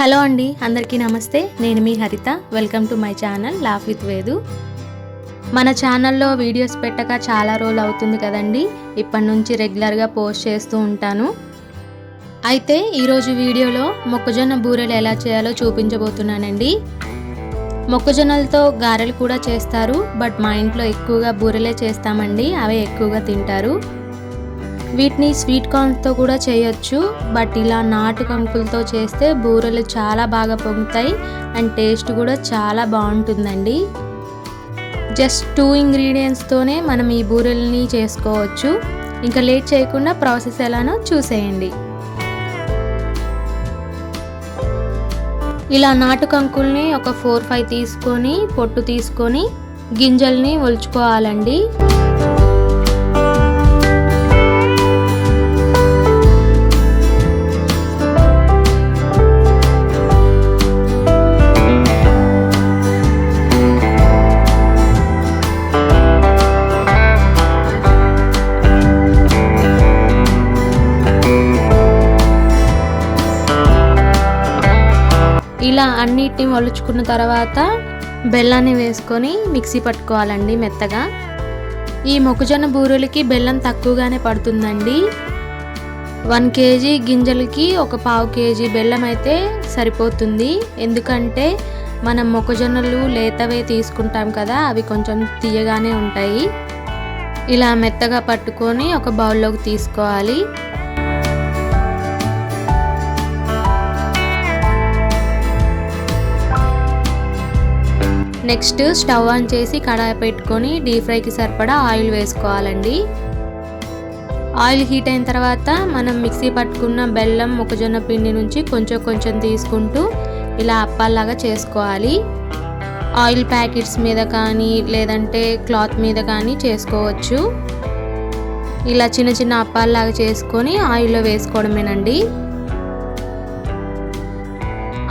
Hello అండి అందరికీ నమస్తే. నేను మీ Haritha. Welcome to my channel laugh with Vedu మన ఛానల్లో వీడియోస్ పెట్టక చాలా రోజులు అవుతుంది కదండి. ఇప్పటి నుంచి రెగ్యులర్గా పోస్ట్ చేస్తూ ఉంటాను. అయితే ఈరోజు వీడియోలో మొక్కజొన్న బూరెలు ఎలా చేయాలో చూపించబోతున్నానండి. మొక్కజొన్నలతో గారెలు కూడా చేస్తారు బట్ మా ఇంట్లో ఎక్కువగా బూరెలే చేస్తామండి. అవే ఎక్కువగా తింటారు. వీటిని స్వీట్ కార్న్తో కూడా చేయొచ్చు. బట్ ఇలా నాటు కంకులతో చేస్తే బూరెలు చాలా బాగా పొంగుతాయి అండ్ టేస్ట్ కూడా చాలా బాగుంటుందండి. జస్ట్ టూ ఇంగ్రీడియంట్స్తోనే మనం ఈ బూరెల్ని చేసుకోవచ్చు. ఇంకా లేట్ చేయకుండా ప్రాసెస్ ఎలానో చూసేయండి. ఇలా నాటు కంకుల్ని ఒక ఫోర్ ఫైవ్ తీసుకొని పొట్టు తీసుకొని గింజల్ని ఒలుచుకోవాలండి. ఇలా అన్నిటిని మలుచుకున్న తర్వాత బెల్లాన్ని వేసుకొని మిక్సీ పట్టుకోవాలండి మెత్తగా. ఈ మొక్కజొన్న బూరెలకి బెల్లం తక్కువగానే పడుతుందండి. వన్ కేజీ గింజలకి ఒక పావు కేజీ బెల్లం అయితే సరిపోతుంది. ఎందుకంటే మనం మొక్కజొన్నలు లేతవే తీసుకుంటాం కదా అవి కొంచెం తీయగానే ఉంటాయి. ఇలా మెత్తగా పట్టుకొని ఒక బౌల్లోకి తీసుకోవాలి. నెక్స్ట్ స్టవ్ ఆన్ చేసి కడాయి పెట్టుకొని డీప్ ఫ్రైకి సరిపడా ఆయిల్ వేసుకోవాలండి. ఆయిల్ హీట్ అయిన తర్వాత మనం మిక్సీ పట్టుకున్న బెల్లం మొక్కజొన్న పిండి నుంచి కొంచెం కొంచెం తీసుకుంటూ ఇలా అప్పాల్లాగా చేసుకోవాలి. ఆయిల్ ప్యాకెట్స్ మీద కానీ లేదంటే క్లాత్ మీద కానీ చేసుకోవచ్చు. ఇలా చిన్న చిన్న అప్పాల్లాగా చేసుకొని ఆయిల్లో వేసుకోవడమేనండి.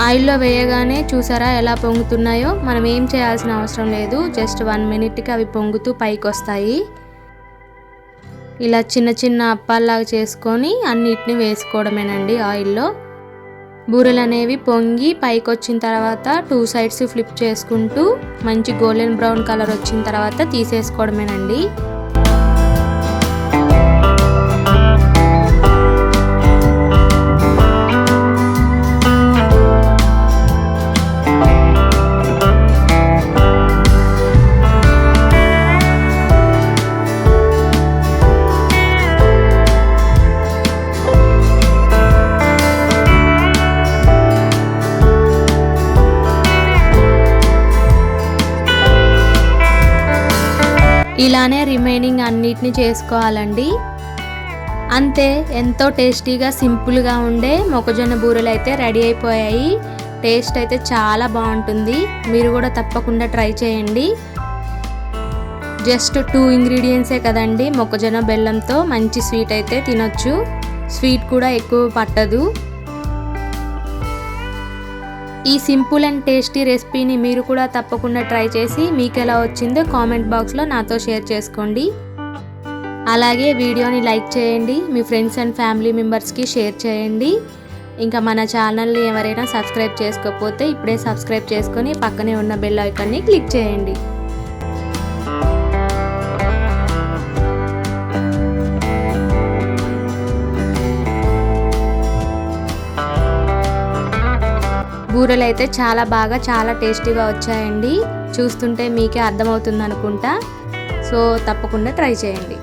ఆయిల్లో వేయగానే చూసారా ఎలా పొంగుతున్నాయో? మనం ఏం చేయాల్సిన అవసరం లేదు. జస్ట్ వన్ మినిట్కి అవి పొంగుతూ పైకి వస్తాయి ఇలా చిన్న చిన్న అప్పాల్లాగా చేసుకొని అన్నిటిని వేసుకోవడమేనండి ఆయిల్లో. బూరెలు అనేవి పొంగి పైకి వచ్చిన తర్వాత టూ సైడ్స్ ఫ్లిప్ చేసుకుంటూ మంచి గోల్డెన్ బ్రౌన్ కలర్ వచ్చిన తర్వాత తీసేసుకోవడమేనండి. ఇలానే రిమైనింగ్ అన్నిటిని చేసుకోవాలండి. అంతే ఎంతో టేస్టీగా సింపుల్గా ఉండే మొక్కజొన్న బూరెలు అయితే రెడీ అయిపోయాయి. టేస్ట్ అయితే చాలా బాగుంటుంది. మీరు కూడా తప్పకుండా ట్రై చేయండి. జస్ట్ టూ ఇంగ్రీడియంట్సే కదండి మొక్కజొన్న బెల్లంతో మంచి స్వీట్ అయితే తినొచ్చు. స్వీట్ కూడా ఎక్కువ పట్టదు. ఈ సింపుల్ అండ్ టేస్టీ రెసిపీని మీరు కూడా తప్పకుండా ట్రై చేసి మీకు ఎలా వచ్చిందో కామెంట్ బాక్స్లో నాతో షేర్ చేసుకోండి. అలాగే వీడియోని లైక్ చేయండి మీ ఫ్రెండ్స్ అండ్ ఫ్యామిలీ మెంబర్స్కి షేర్ చేయండి. ఇంకా మన ఛానల్ని ఎవరైనా సబ్స్క్రైబ్ చేసుకోకపోతే ఇప్పుడే సబ్స్క్రైబ్ చేసుకొని పక్కనే ఉన్న బెల్ ఐకాన్ని క్లిక్ చేయండి. బూరెలు అయితే చాలా బాగా చాలా టేస్టీగా వచ్చాయండి. చూస్తుంటే మీకే అర్థమవుతుంది అనుకుంటా సో తప్పకుండా ట్రై చేయండి.